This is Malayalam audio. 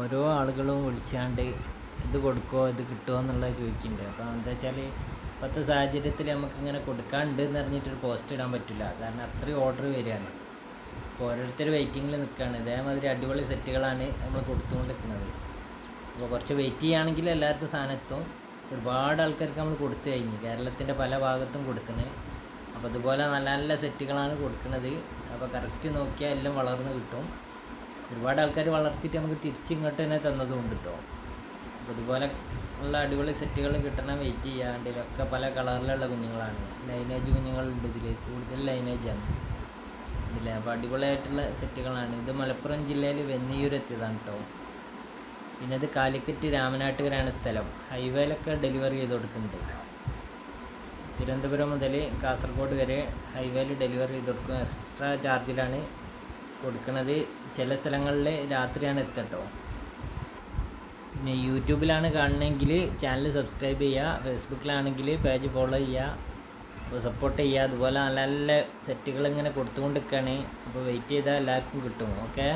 ഓരോ ആളുകളും വിളിച്ചാണ്ട് ഇത് കൊടുക്കുമോ ഇത് കിട്ടുമോ എന്നുള്ളത് ചോദിക്കുന്നുണ്ട്. അപ്പോൾ എന്താ വെച്ചാൽ ഇപ്പോഴത്തെ സാഹചര്യത്തിൽ നമുക്ക് ഇങ്ങനെ കൊടുക്കാണ്ട് എന്ന് പറഞ്ഞിട്ടൊരു പോസ്റ്റ് ഇടാൻ പറ്റില്ല. കാരണം അത്രയും ഓർഡർ വരികയാണ്. അപ്പോൾ ഓരോരുത്തർ വെയിറ്റിങ്ങിൽ നിൽക്കുകയാണ് ഇതേമാതിരി അടിപൊളി സെറ്റുകളാണ് നമ്മൾ കൊടുത്തുകൊണ്ടിരിക്കുന്നത്. അപ്പോൾ കുറച്ച് വെയിറ്റ് ചെയ്യുകയാണെങ്കിൽ എല്ലാവർക്കും സാധനം എത്തും. ഒരുപാട് ആൾക്കാർക്ക് നമ്മൾ കൊടുത്തു കഴിഞ്ഞു. കേരളത്തിന്റെ പല ഭാഗത്തും കൊടുക്കുന്നത് അപ്പോൾ അതുപോലെ നല്ല നല്ല സെറ്റുകളാണ് കൊടുക്കുന്നത് അപ്പോൾ കറക്റ്റ് നോക്കിയാൽ എല്ലാം വളർന്ന് കിട്ടും. ഒരുപാട് ആൾക്കാർ വളർത്തിയിട്ട് നമുക്ക് തിരിച്ചിങ്ങോട്ട് തന്നെ തന്നതുകൊണ്ട് കേട്ടോ അപ്പോൾ ഇതുപോലെ ഉള്ള അടിപൊളി സെറ്റുകൾ കിട്ടണം വെയിറ്റ് ചെയ്യാണ്ട് ഇതിലൊക്കെ പല കളറിലുള്ള കുഞ്ഞുങ്ങളാണ്. ലൈനേജ് കുഞ്ഞുങ്ങളുണ്ട് ഇതിൽ കൂടുതൽ ലൈനേജാണ് ഇതിലെ അപ്പോൾ അടിപൊളിയായിട്ടുള്ള സെറ്റുകളാണ്. ഇത് മലപ്പുറം ജില്ലയിൽ വെന്നിയൂർ എത്തിയതാണ് കേട്ടോ പിന്നെ ഇത് കാലിക്കറ്റ് രാമനാട്ടുകരാണ് സ്ഥലം. ഹൈവേയിലൊക്കെ ഡെലിവറി ചെയ്ത് കൊടുക്കുന്നുണ്ട്. തിരുവനന്തപുരം മുതൽ കാസർഗോഡ് വരെ ഹൈവേയിൽ ഡെലിവറി ചെയ്ത് കൊടുക്കും. എക്സ്ട്രാ ചാർജിലാണ് കൊടുക്കുന്നത് ചില സ്ഥലങ്ങളിൽ രാത്രിയാണ് എത്തട്ടോ. പിന്നെ യൂട്യൂബിലാണ് കാണണമെങ്കിൽ ചാനൽ സബ്സ്ക്രൈബ് ചെയ്യുക ഫേസ്ബുക്കിലാണെങ്കിൽ പേജ് ഫോളോ ചെയ്യുക സപ്പോർട്ട് ചെയ്യുക അതുപോലെ നല്ല നല്ല സെറ്റുകൾ ഇങ്ങനെ കൊടുത്തുകൊണ്ടിരിക്കുകയാണ് അപ്പോൾ വെയിറ്റ് ചെയ്താൽ എല്ലാവർക്കും കിട്ടും. ഓക്കെ